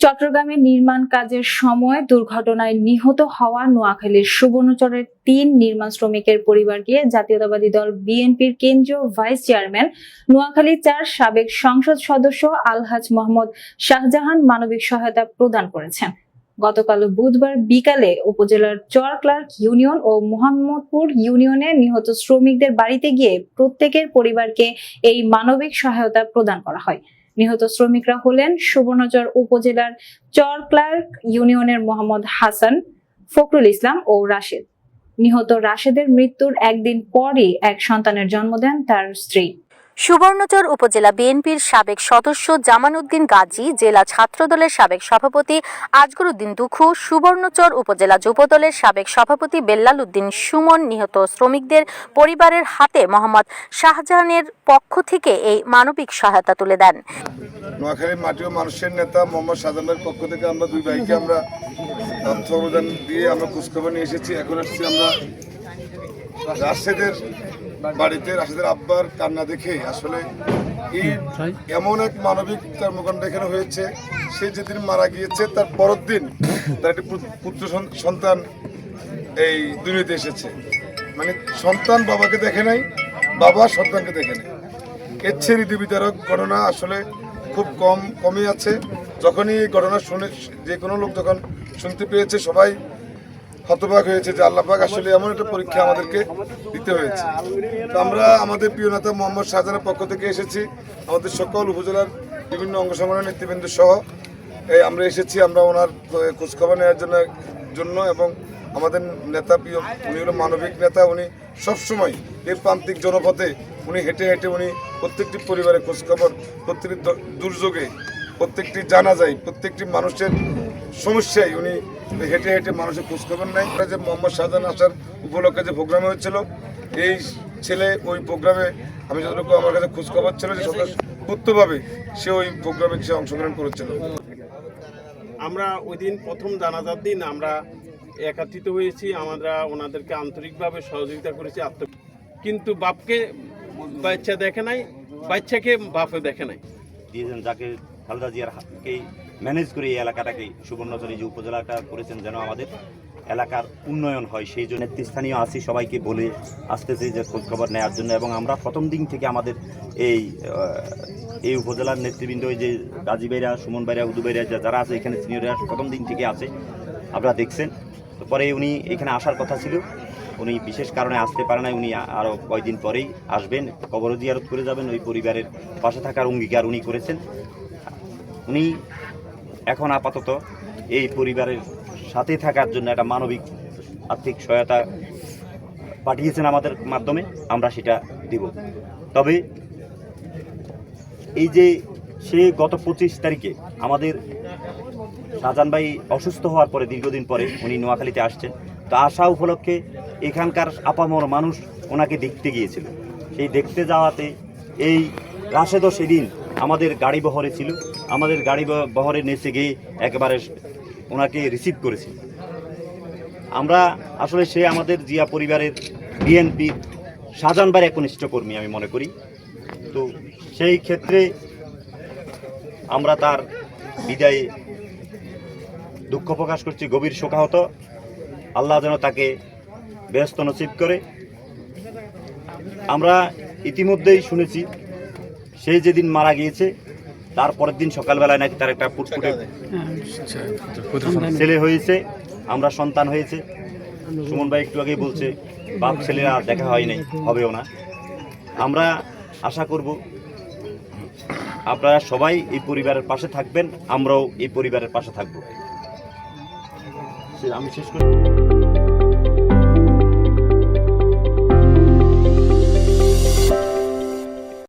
চট্টগ্রামে নির্মাণ কাজের সময় দুর্ঘটনায় নিহত হওয়া নোয়াখালীর সুবর্ণচরের তিন নির্মাণ শ্রমিকের পরিবারকে জাতীয়তাবাদী দল বিএনপির কেন্দ্রীয় ভাইস চেয়ারম্যান, নোয়াখালী চার সাবেক সংসদ সদস্য আলহাজ মোহাম্মদ শাহজাহান মানবিক সহায়তা প্রদান করেছেন। গতকাল বুধবার বিকালে উপজেলার চর ক্লার্ক ইউনিয়ন ও মোহাম্মদপুর ইউনিয়নে নিহত শ্রমিকদের বাড়িতে গিয়ে প্রত্যেকের পরিবারকে এই মানবিক সহায়তা প্রদান করা হয়। নিহত শ্রমিকরা হলেন সুবর্ণচর উপজেলার চর ক্লার্ক ইউনিয়নের মোহাম্মদ হাসান, ফখরুল ইসলাম ও রাশেদ। নিহত রাশেদের মৃত্যুর একদিন পরই এক সন্তানের জন্ম দেন তার স্ত্রী। সুবর্ণচর উপজেলা বিএনপির সাবেক সদস্য জামান উদ্দিন গাজী, জেলা ছাত্রদলের সাবেক সভাপতি আজগর উদ্দিন দুখু, সুবর্ণচর উপজেলা যুবদলের সাবেক সভাপতি বেল্লাল উদ্দিন সুমন নিহত শ্রমিকদের পরিবারের হাতে মোহাম্মদ শাহজাহানের পক্ষ থেকে এই মানবিক সহায়তা তুলে দেন। নোয়াখালীর মাটি ও মানুষের নেতা মোহাম্মদ সাজামের পক্ষ থেকে আমরা দুই ভাইকে আমরা তথ্য অবদান দিয়ে আমরা খোঁজখবর নিয়ে এসেছি। এখন আসছি আমরা রাশেদের বাড়িতে রাশেদের আব্বার কান্না দেখে আসলে এই এমন এক মানবিক তার কর্মকাণ্ড এখানে হয়েছে সে যেদিন মারা গিয়েছে তার পরের দিন তার একটি পুত্র সন্তান এই দুনিয়াতে এসেছে। মানে সন্তান বাবাকে দেখে নাই বাবা সন্তানকে দেখে নাই। এর চেয়ে হৃদয়বিদারক ঘটনা আসলে খুব কম কমই আছে। যখনই এই ঘটনা শুনে যে কোনো লোক যখন শুনতে পেয়েছে সবাই হতবাক হয়েছে যে আল্লাপাক আসলে এমন একটা পরীক্ষা আমাদেরকে দিতে হয়েছে। তো আমরা আমাদের প্রিয় নেতা মোহাম্মদ শাহজাহানের পক্ষ থেকে এসেছি। আমাদের সকল উপজেলার বিভিন্ন অঙ্গ সংগঠনের নেতৃবৃন্দ সহ। এই আমরা এসেছি, আমরা ওনার খোঁজখবর নেওয়ার জন্য জন্য এবং আমাদের নেতা প্রিয়, উনি হলো মানবিক নেতা, উনি সবসময় এই প্রান্তিক জনপথে উনি হেঁটে হেঁটে উনি প্রত্যেকটি পরিবারের খোঁজখবর, প্রত্যেকটি দুর্যোগে প্রত্যেকটি জানা যায় প্রত্যেকটি মানুষের সমস্যায় উনি হেঁটে হেঁটে মানুষের খোঁজখবর নেয়। যে মোহাম্মদ শাহজাহান আসার উপলক্ষে যে প্রোগ্রাম হয়েছিল এই ছেলে ওই প্রোগ্রামে আমি যতটুকু আমার কাছে খোঁজখবর ছিল যে সত্যভাবে সে ওই প্রোগ্রামে সে অংশগ্রহণ করেছিল। আমরা ওই দিন প্রথম জানাজার দিন আমরা একাত্রিত হয়েছি আমরা ওনাদেরকে আন্তরিকভাবে সহযোগিতা করেছি আত্ম কিন্তু বাপকে বাচ্চা দেখে নাই বাচ্চাকে বাপে দেখে নাই। দিয়েছেন যাকে খালেদা জিয়ার হাতকেই ম্যানেজ করে এই এলাকাটাকে সুবর্ণচরী যে উপজেলাটা করেছেন যেন আমাদের এলাকার উন্নয়ন হয়, সেই জন্য নেতৃস্থানীয় আসি সবাইকে বলে আসতেছে যে খোঁজখবর নেওয়ার জন্য এবং আমরা প্রথম দিন থেকে আমাদের এই এই উপজেলার নেতৃবৃন্দ যে গাজী বাইরা সুমন বাইরা উদু বাইরা যা- যারা আছে এখানে সিনিয়ররা প্রথম দিন থেকে আছে, আপনারা দেখছেন। তো পরে উনি এখানে আসার কথা ছিল, উনি বিশেষ কারণে আসতে পারে না উনি আরও কয়েকদিন পরেই আসবেন কবর জিয়ারত করে যাবেন, ওই পরিবারের পাশে থাকার অঙ্গীকার উনি করেছেন। উনি এখন আপাতত এই পরিবারের সাথে থাকার জন্য একটা মানবিক আর্থিক সহায়তা পাঠিয়েছেন আমাদের মাধ্যমে, আমরা সেটা দিব। তবে এই যে সে গত পঁচিশ তারিখে আমাদের শাহজাহান ভাই অসুস্থ হওয়ার পরে, দীর্ঘদিন পরে উনি নোয়াখালীতে আসছেন, তো আসা উপলক্ষে এখানকার আপামর মানুষ ওনাকে দেখতে গিয়েছিল। সেই দেখতে যাওয়াতে এই রাশেদও সেদিন আমাদের গাড়ি বহরে ছিল, আমাদের গাড়ি বহরে নেচে গিয়ে একেবারে ওনাকে রিসিভ করেছি। আমরা আসলে সে আমাদের জিয়া পরিবারের বিএনপির শাহজাহানবার একনিষ্ঠ কর্মী আমি মনে করি। তো সেই ক্ষেত্রে আমরা তার বিদায়ে দুঃখ প্রকাশ করছি, গভীর শোকাহত। আল্লাহ যেন তাকে ব্যস্ত নসিব করে। আমরা ইতিমধ্যেই শুনেছি সে যেদিন মারা গিয়েছে, তার পরের দিন সকালবেলায় নাকি তার একটা ফুটফুটে ছেলে হয়েছে, আমরা সন্তান হয়েছে। সুমন ভাই একটু আগেই বলছে, বাপ ছেলেরা দেখা হয় নাই, হবেও না। আমরা আশা করব, আপনারা সবাই এই পরিবারের পাশে থাকবেন, আমরাও এই পরিবারের পাশে থাকব। আমি শেষ করি।